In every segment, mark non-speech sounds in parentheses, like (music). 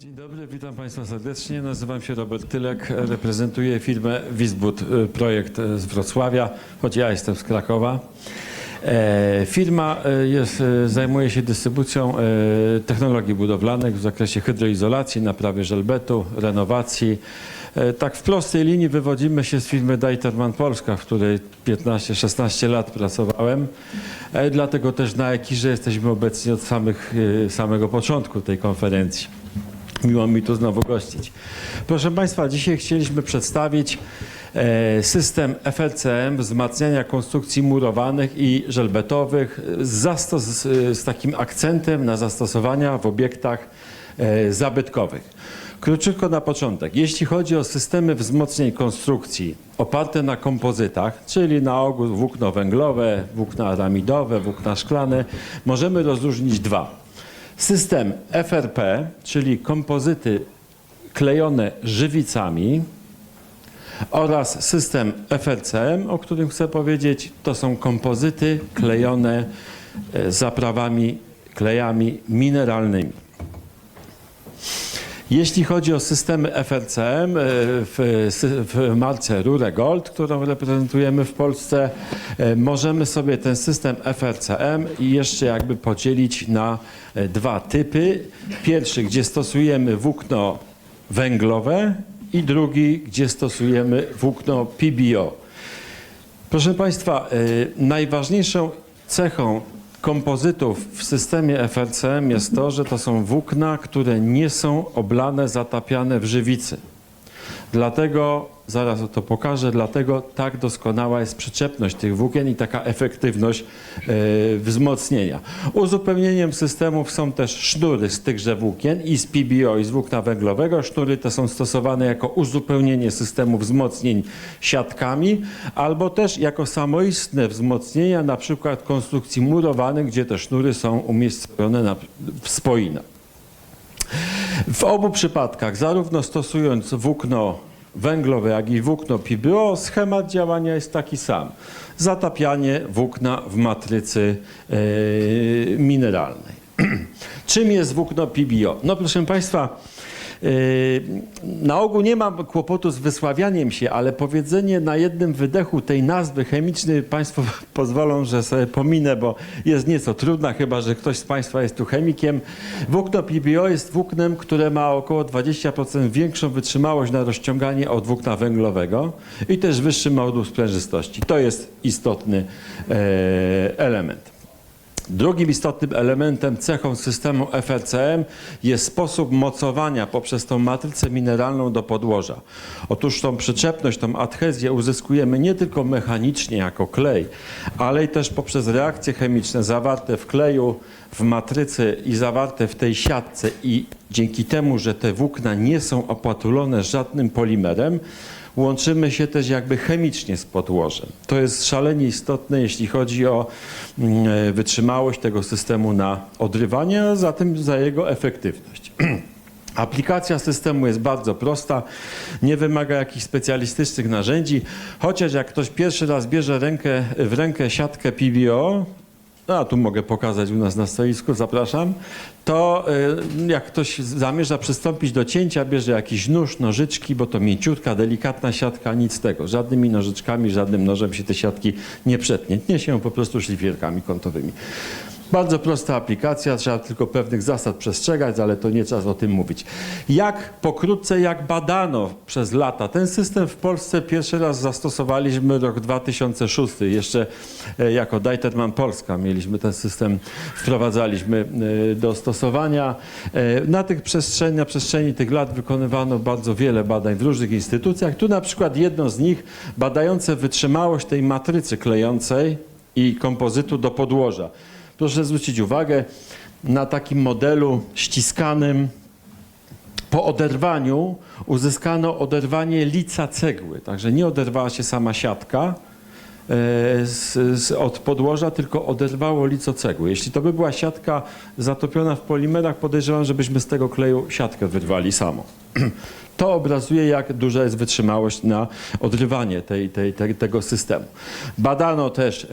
Dzień dobry, witam Państwa serdecznie. Nazywam się Robert Tylek, reprezentuję firmę Wisbud y, Projekt y, z Wrocławia, choć ja jestem z Krakowa. E, Firma jest, zajmuje się dystrybucją technologii budowlanych w zakresie hydroizolacji, naprawy żelbetu, renowacji. E, Tak w prostej linii wywodzimy się z firmy Deiterman Polska, w której 15-16 lat pracowałem. E, Dlatego też na Ekirze jesteśmy obecni od samych, samego początku tej konferencji. Miło mi tu znowu gościć. Proszę Państwa, dzisiaj chcieliśmy przedstawić e, system FLCM wzmacniania konstrukcji murowanych i żelbetowych z, z, z takim akcentem na zastosowania w obiektach e, zabytkowych. Króciutko na początek. Jeśli chodzi o systemy wzmocnień konstrukcji oparte na kompozytach, czyli na ogół włókno węglowe, włókna aramidowe, włókna szklane, możemy rozróżnić dwa. System FRP, czyli kompozyty klejone żywicami oraz system FRCM, o którym chcę powiedzieć, to są kompozyty klejone e, zaprawami, klejami mineralnymi. Jeśli chodzi o systemy FRCM e, w, w marce Rure Gold, którą reprezentujemy w Polsce, e, możemy sobie ten system FRCM jeszcze jakby podzielić na e, dwa typy. Pierwszy, gdzie stosujemy włókno węglowe i drugi, gdzie stosujemy włókno PBO. Proszę Państwa, najważniejszą cechą kompozytów w systemie FRCM jest to, że to są włókna, które nie są oblane, zatapiane w żywicy. Dlatego, zaraz to pokażę, dlatego tak doskonała jest przyczepność tych włókien i taka efektywność y, wzmocnienia. Uzupełnieniem systemów są też sznury z tychże włókien i z PBO i z włókna węglowego. Sznury te są stosowane jako uzupełnienie systemu wzmocnień siatkami albo też jako samoistne wzmocnienia na przykład konstrukcji murowanych, gdzie te sznury są umiejscowione na, w spoinach. W obu przypadkach, zarówno stosując włókno węglowe, jak i włókno PBO, schemat działania jest taki sam. Zatapianie włókna w matrycy e, mineralnej. (clears throat) Czym jest włókno PBO? No proszę Państwa, na ogół nie mam kłopotu z wysławianiem się, ale powiedzenie na jednym wydechu tej nazwy chemicznej Państwo (laughs) pozwolą, że sobie pominę, bo jest nieco trudna, chyba że ktoś z Państwa jest tu chemikiem. Włókno PBO jest włóknem, które ma około 20% większą wytrzymałość na rozciąganie od włókna węglowego i też wyższy moduł sprężystości. To jest istotny e, element. Drugim istotnym elementem, cechą systemu FRCM jest sposób mocowania poprzez tą matrycę mineralną do podłoża. Otóż tą przyczepność, tą adhezję uzyskujemy nie tylko mechanicznie jako klej, ale i też poprzez reakcje chemiczne zawarte w kleju, w matrycy i zawarte w tej siatce i dzięki temu, że te włókna nie są opłatulone żadnym polimerem, łączymy się też jakby chemicznie z podłożem. To jest szalenie istotne, jeśli chodzi o mm, e, wytrzymałość tego systemu na odrywanie, a zatem za jego efektywność. (clears throat) Aplikacja systemu jest bardzo prosta, nie wymaga jakichś specjalistycznych narzędzi, chociaż jak ktoś pierwszy raz bierze rękę, w rękę siatkę PBO, a tu mogę pokazać u nas na stoisku, zapraszam, to y, jak ktoś zamierza przystąpić do cięcia, bierze jakiś nóż, nożyczki, bo to mięciutka, delikatna siatka, nic z tego. Żadnymi nożyczkami, żadnym nożem się te siatki nie przetnie. Tnie się po prostu szlifierkami kątowymi. Bardzo prosta aplikacja, trzeba tylko pewnych zasad przestrzegać, ale to nie czas o tym mówić. Jak pokrótce, jak badano przez lata ten system w Polsce pierwszy raz zastosowaliśmy rok 2006, jeszcze e, jako Deiterman Polska mieliśmy ten system, wprowadzaliśmy e, do stosowania. E, Na tych przestrzeni, na przestrzeni tych lat wykonywano bardzo wiele badań w różnych instytucjach. Tu na przykład jedno z nich badające wytrzymałość tej matrycy klejącej i kompozytu do podłoża. Proszę zwrócić uwagę na takim modelu ściskanym. Po oderwaniu uzyskano oderwanie lica cegły, także nie oderwała się sama siatka z, z, od podłoża, tylko oderwało lico cegły. Jeśli to by była siatka zatopiona w polimerach, podejrzewam, żebyśmy z tego kleju siatkę wyrwali samo. (clears throat) To obrazuje, jak duża jest wytrzymałość na odrywanie tej, tej, tej, tego systemu. Badano też e,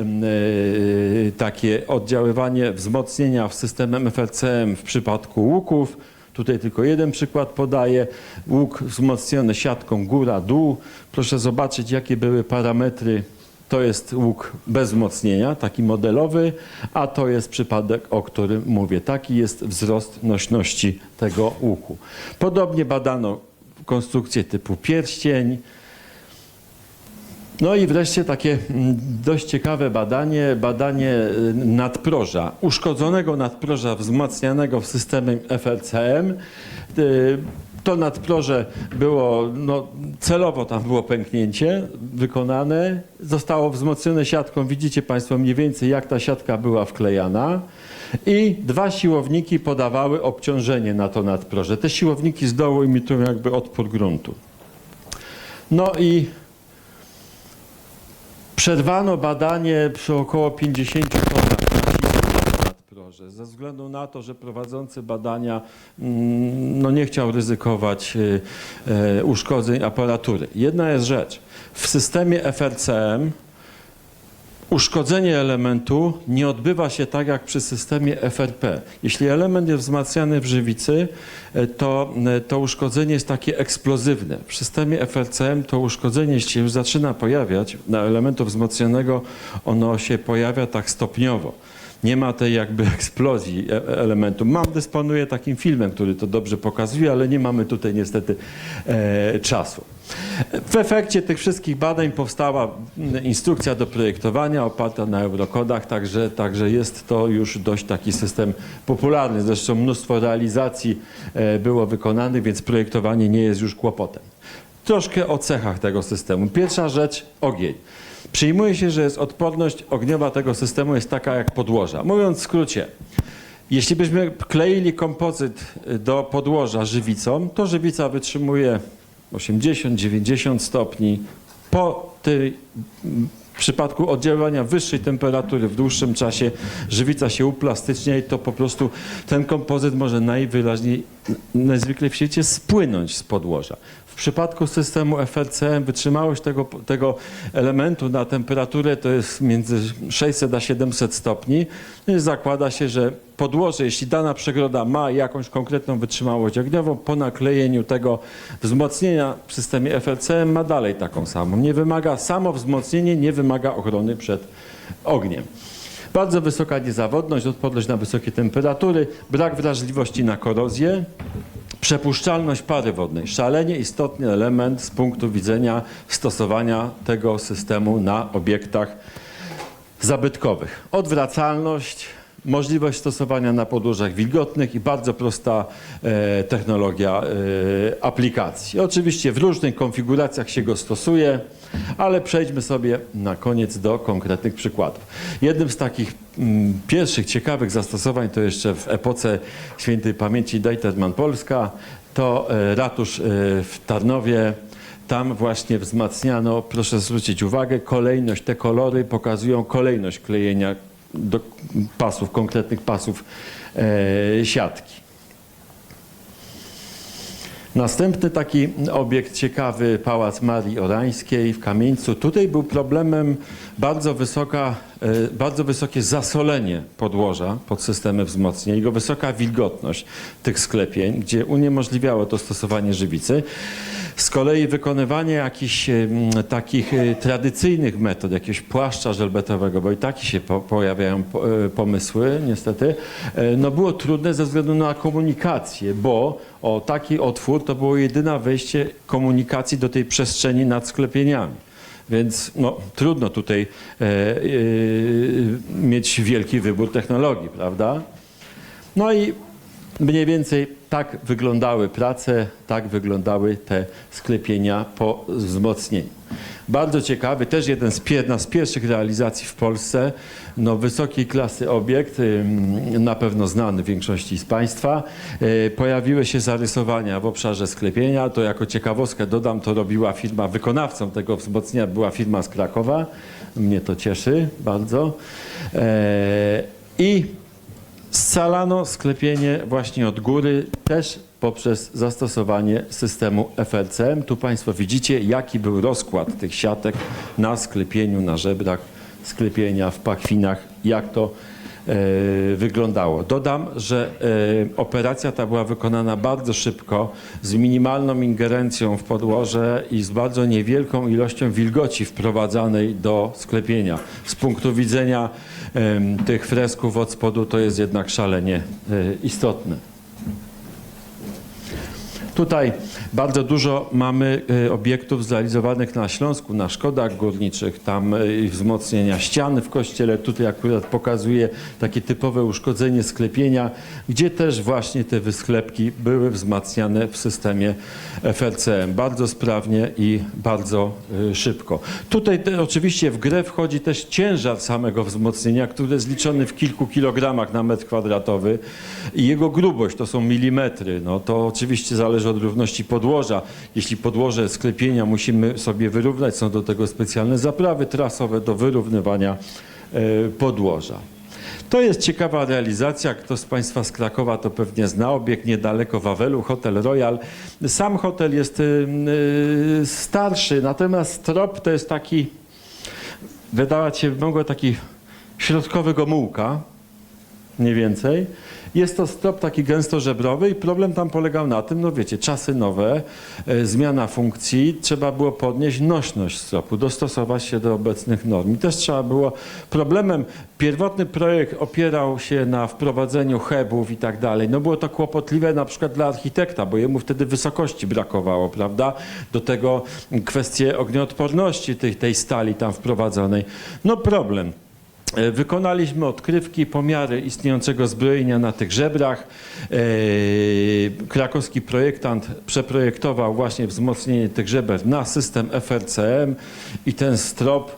takie oddziaływanie wzmocnienia w systemem FRCM w przypadku łuków. Tutaj tylko jeden przykład podaję. Łuk wzmocniony siatką góra-dół. Proszę zobaczyć, jakie były parametry. To jest łuk bez wzmocnienia, taki modelowy, a to jest przypadek, o którym mówię. Taki jest wzrost nośności tego łuku. Podobnie badano konstrukcje typu pierścień, no i wreszcie takie mm, dość ciekawe badanie, badanie y, nadproża, uszkodzonego nadproża wzmacnianego w systemie FLCM. To nadproże było, no, celowo tam było pęknięcie wykonane, zostało wzmocnione siatką. Widzicie Państwo mniej więcej jak ta siatka była wklejana. I dwa siłowniki podawały obciążenie na to nadproże. Te siłowniki z dołu imitują jakby odpór gruntu. No i Przerwano badanie przy około 50 ze względu na to, że prowadzący badania mm, no, nie chciał ryzykować y, y, uszkodzeń aparatury. Jedna jest rzecz. W systemie FRCM uszkodzenie elementu nie odbywa się tak jak przy systemie FRP. Jeśli element jest wzmacniany w żywicy, e, to to uszkodzenie jest takie eksplozywne. W systemie FRCM to uszkodzenie, się już zaczyna pojawiać na elementu wzmocnionego, ono się pojawia tak stopniowo. Nie ma tej jakby eksplozji e- elementu. Mam, dysponuję takim filmem, który to dobrze pokazuje, ale nie mamy tutaj niestety e, czasu. W efekcie tych wszystkich badań powstała instrukcja do projektowania oparta na eurokodach, także, także jest to już dość taki system popularny. Zresztą mnóstwo realizacji e, było wykonanych, więc projektowanie nie jest już kłopotem. Troszkę o cechach tego systemu. Pierwsza rzecz ogień. Przyjmuje się, że jest odporność ogniowa tego systemu jest taka jak podłoża. Mówiąc w skrócie, jeśli byśmy kleili kompozyt do podłoża żywicą, to żywica wytrzymuje 80-90 stopni. Po tej, w przypadku oddziaływania wyższej temperatury w dłuższym czasie żywica się uplastycznia i to po prostu ten kompozyt może najwyraźniej, najzwykle w świecie spłynąć z podłoża. W przypadku systemu FRCM wytrzymałość tego, tego elementu na temperaturę to jest między 600 a 700 stopni. No zakłada się, że podłoże, jeśli dana przegroda ma jakąś konkretną wytrzymałość ogniową, po naklejeniu tego wzmocnienia w systemie FRCM ma dalej taką samą. Nie wymaga, samo wzmocnienie nie wymaga ochrony przed ogniem. Bardzo wysoka niezawodność, odporność na wysokie temperatury, brak wrażliwości na korozję, Przepuszczalność pary wodnej. Szalenie istotny element z punktu widzenia stosowania tego systemu na obiektach zabytkowych. Odwracalność, możliwość stosowania na podłożach wilgotnych i bardzo prosta e, technologia e, aplikacji. Oczywiście w różnych konfiguracjach się go stosuje, ale przejdźmy sobie na koniec do konkretnych przykładów. Jednym z takich mm, pierwszych ciekawych zastosowań to jeszcze w epoce świętej pamięci Dejterman Polska, to e, ratusz e, w Tarnowie, tam właśnie wzmacniano, proszę zwrócić uwagę, kolejność, te kolory pokazują kolejność klejenia do pasów, konkretnych pasów e, siatki. Następny taki obiekt ciekawy, Pałac Marii Orańskiej w Kamieńcu. Tutaj był problemem bardzo, wysoka, e, bardzo wysokie zasolenie podłoża pod systemem wzmocnienia, jego wysoka wilgotność tych sklepień, gdzie uniemożliwiało to stosowanie żywicy. Z kolei wykonywanie jakichś takich e, tradycyjnych metod, jakiegoś płaszcza żelbetowego, bo i takie się po, pojawiają po, e, pomysły, niestety, e, no było trudne ze względu na komunikację, bo o taki otwór to było jedyne wejście komunikacji do tej przestrzeni nad sklepieniami. Więc no, trudno tutaj e, e, mieć wielki wybór technologii, prawda? No i mniej więcej tak wyglądały prace, tak wyglądały te sklepienia po wzmocnieniu. Bardzo ciekawy, też jeden z, jedna z pierwszych realizacji w Polsce, no wysokiej klasy obiekt, na pewno znany większości z Państwa. Y, Pojawiły się zarysowania w obszarze sklepienia, to jako ciekawostkę dodam, to robiła firma, wykonawcą tego wzmocnienia była firma z Krakowa, mnie to cieszy bardzo. E, I Scalano sklepienie właśnie od góry, też poprzez zastosowanie systemu FLCM. Tu Państwo widzicie, jaki był rozkład tych siatek na sklepieniu, na żebrach sklepienia, w pachwinach, jak to wyglądało. Dodam, że e, operacja ta była wykonana bardzo szybko, z minimalną ingerencją w podłoże i z bardzo niewielką ilością wilgoci wprowadzanej do sklepienia. Z punktu widzenia tych fresków od spodu to jest jednak szalenie e, istotne. Tutaj bardzo dużo mamy e, obiektów zrealizowanych na Śląsku, na szkodach górniczych, tam e, wzmocnienia ścian w kościele. Tutaj akurat pokazuje takie typowe uszkodzenie sklepienia, gdzie też właśnie te wysklepki były wzmacniane w systemie FRCM. Bardzo sprawnie i bardzo e, szybko. Tutaj te, oczywiście w grę wchodzi też ciężar samego wzmocnienia, który jest liczony w kilku kilogramach na metr kwadratowy i jego grubość to są milimetry. No to oczywiście zależy od równości podłoża. Jeśli podłoże sklepienia musimy sobie wyrównać, są do tego specjalne zaprawy trasowe do wyrównywania e, podłoża. To jest ciekawa realizacja. Kto z Państwa z Krakowa to pewnie zna. Obiekt niedaleko Wawelu, Hotel Royal. Sam hotel jest y, starszy, natomiast trop to jest taki, wydawać się mogło taki środkowy Gomułka, mniej więcej. Jest to strop taki gęstożebrowy i problem tam polegał na tym, no wiecie, czasy nowe, e, zmiana funkcji, trzeba było podnieść nośność stropu, dostosować się do obecnych norm. I też trzeba było, problemem, pierwotny projekt opierał się na wprowadzeniu hebów i tak dalej. No było to kłopotliwe na przykład dla architekta, bo jemu wtedy wysokości brakowało, prawda? Do tego kwestie ognioodporności tej, tej stali tam wprowadzonej. No problem. E, Wykonaliśmy odkrywki, pomiary istniejącego zbrojenia na tych żebrach. E, Krakowski projektant przeprojektował właśnie wzmocnienie tych żeber na system FRCM i ten strop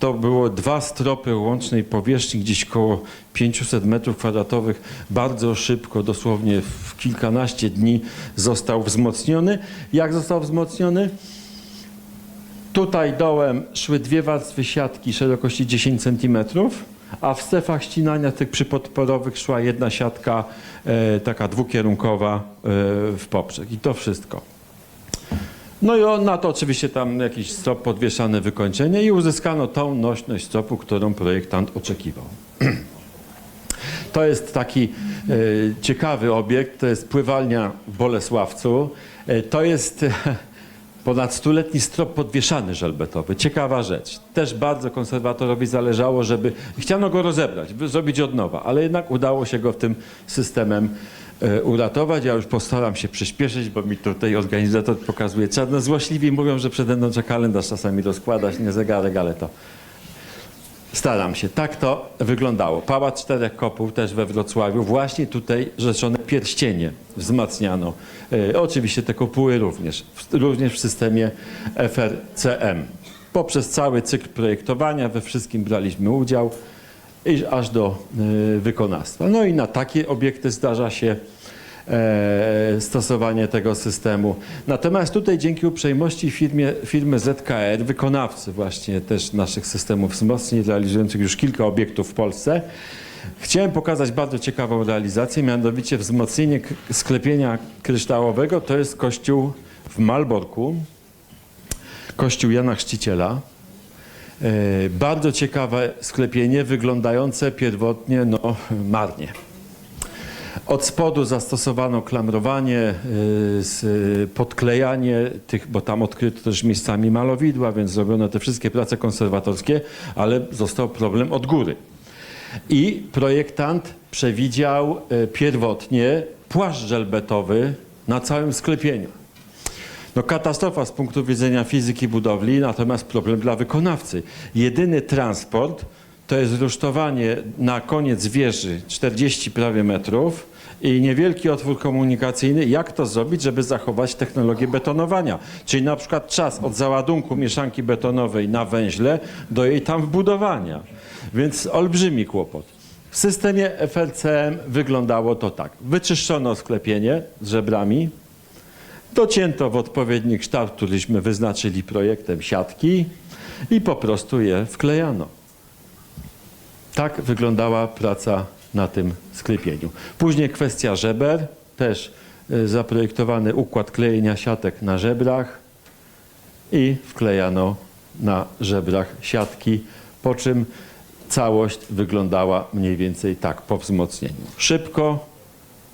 to było dwa stropy łącznej powierzchni, gdzieś koło 500 metrów kwadratowych. Bardzo szybko, dosłownie w kilkanaście dni został wzmocniony. Jak został wzmocniony? Tutaj dołem szły dwie warstwy siatki szerokości 10 cm, a w strefach ścinania tych przypodporowych szła jedna siatka e, taka dwukierunkowa e, w poprzek. I to wszystko. No i on, na to oczywiście tam jakiś strop podwieszane wykończenie i uzyskano tą nośność stropu, którą projektant oczekiwał. (clears throat) To jest taki e, ciekawy obiekt, to jest pływalnia w Bolesławcu. E, to jest e, (laughs) ponad stuletni strop podwieszany żelbetowy. Ciekawa rzecz. Też bardzo konserwatorowi zależało, żeby... Chciano go rozebrać, zrobić od nowa, ale jednak udało się go w tym systemem e, uratować. Ja już postaram się przyspieszyć, bo mi tutaj organizator pokazuje czas. No złośliwi mówią, że przede mną trzeba kalendarz czasami rozkładać, nie zegarek, ale to... Staram się. Tak to wyglądało. Pałac Czterech Kopów też we Wrocławiu. Właśnie tutaj rzeczone pierścienie wzmacniano. E, oczywiście te kopuły również. W, również w systemie FRCM. Poprzez cały cykl projektowania we wszystkim braliśmy udział i aż do e, wykonawstwa. No i na takie obiekty zdarza się stosowanie tego systemu. Natomiast tutaj dzięki uprzejmości firmie, firmy ZKR, wykonawcy właśnie też naszych systemów wzmocnień, realizujących już kilka obiektów w Polsce, chciałem pokazać bardzo ciekawą realizację, mianowicie wzmocnienie sklepienia kryształowego. To jest kościół w Malborku, kościół Jana Chrzciciela. E, Bardzo ciekawe sklepienie, wyglądające pierwotnie no, marnie. Od spodu zastosowano klamrowanie, y, y, podklejanie tych, bo tam odkryto też miejscami malowidła, więc zrobiono te wszystkie prace konserwatorskie, ale został problem od góry. I projektant przewidział y, pierwotnie płaszcz żelbetowy na całym sklepieniu. No katastrofa z punktu widzenia fizyki budowli, natomiast problem dla wykonawcy. Jedyny transport to jest rusztowanie na koniec wieży 40 prawie metrów i niewielki otwór komunikacyjny. Jak to zrobić, żeby zachować technologię betonowania? Czyli na przykład czas od załadunku mieszanki betonowej na węźle do jej tam wbudowania. Więc olbrzymi kłopot. W systemie FLCM wyglądało to tak. Wyczyszczono sklepienie z żebrami, Docięto w odpowiedni kształt, któryśmy wyznaczyli projektem siatki i po prostu je wklejano. Tak wyglądała praca na tym sklepieniu. Później kwestia żeber, też y, zaprojektowany układ klejenia siatek na żebrach i wklejano na żebrach siatki, po czym całość wyglądała mniej więcej tak po wzmocnieniu. Szybko,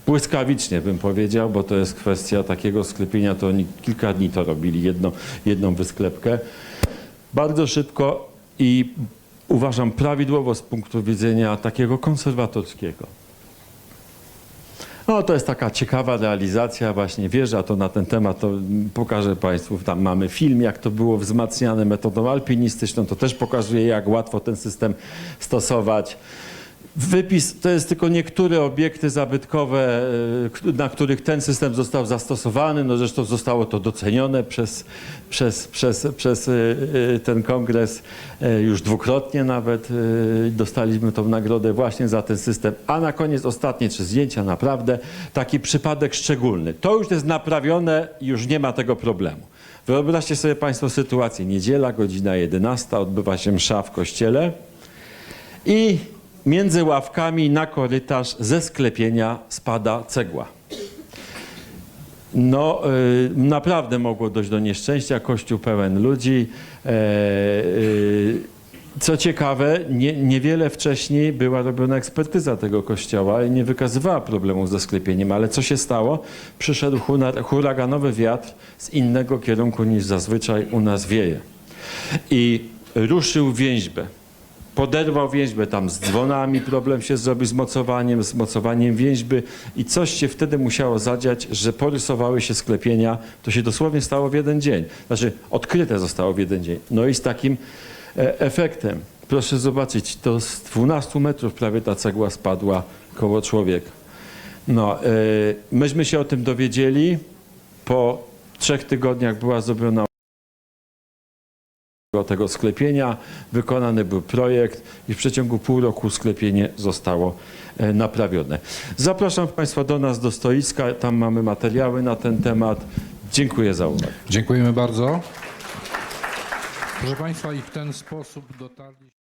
błyskawicznie bym powiedział, bo to jest kwestia takiego sklepienia, to oni kilka dni to robili, jedno, jedną wysklepkę. Bardzo szybko i uważam prawidłowo z punktu widzenia takiego konserwatorskiego. No to jest taka ciekawa realizacja właśnie wieża, to na ten temat to pokażę Państwu, tam mamy film, jak to było wzmacniane metodą alpinistyczną, to też pokazuje, jak łatwo ten system stosować. Wypis to jest tylko niektóre obiekty zabytkowe, k- na których ten system został zastosowany. No zresztą zostało to docenione przez, przez, przez, przez e, e, ten kongres już dwukrotnie nawet. Dostaliśmy tą nagrodę właśnie za ten system. A na koniec ostatnie trzy zdjęcia, naprawdę taki przypadek szczególny. To już jest naprawione, już nie ma tego problemu. Wyobraźcie sobie Państwo sytuację. Niedziela, godzina 11, odbywa się msza w kościele. I między ławkami na korytarz ze sklepienia spada cegła. No, y, naprawdę mogło dojść do nieszczęścia. Kościół pełen ludzi. E, y, co ciekawe, nie, niewiele wcześniej była robiona ekspertyza tego kościoła i nie wykazywała problemów ze sklepieniem, ale co się stało? Przyszedł hura- huraganowy wiatr z innego kierunku niż zazwyczaj u nas wieje. I ruszył więźbę poderwał więźbę tam z dzwonami, problem się zrobił z mocowaniem, z mocowaniem więźby i coś się wtedy musiało zadziać, że porysowały się sklepienia. To się dosłownie stało w jeden dzień. Znaczy odkryte zostało w jeden dzień. No i z takim e, efektem. Proszę zobaczyć, to z 12 metrów prawie ta cegła spadła koło człowieka. No, e, myśmy się o tym dowiedzieli. Po trzech tygodniach była zrobiona tego sklepienia, wykonany był projekt i w przeciągu pół roku sklepienie zostało e, naprawione. Zapraszam Państwa do nas do stoiska, tam mamy materiały na ten temat. Dziękuję za uwagę. Dziękujemy bardzo. Proszę Państwa, i w ten sposób dotarli.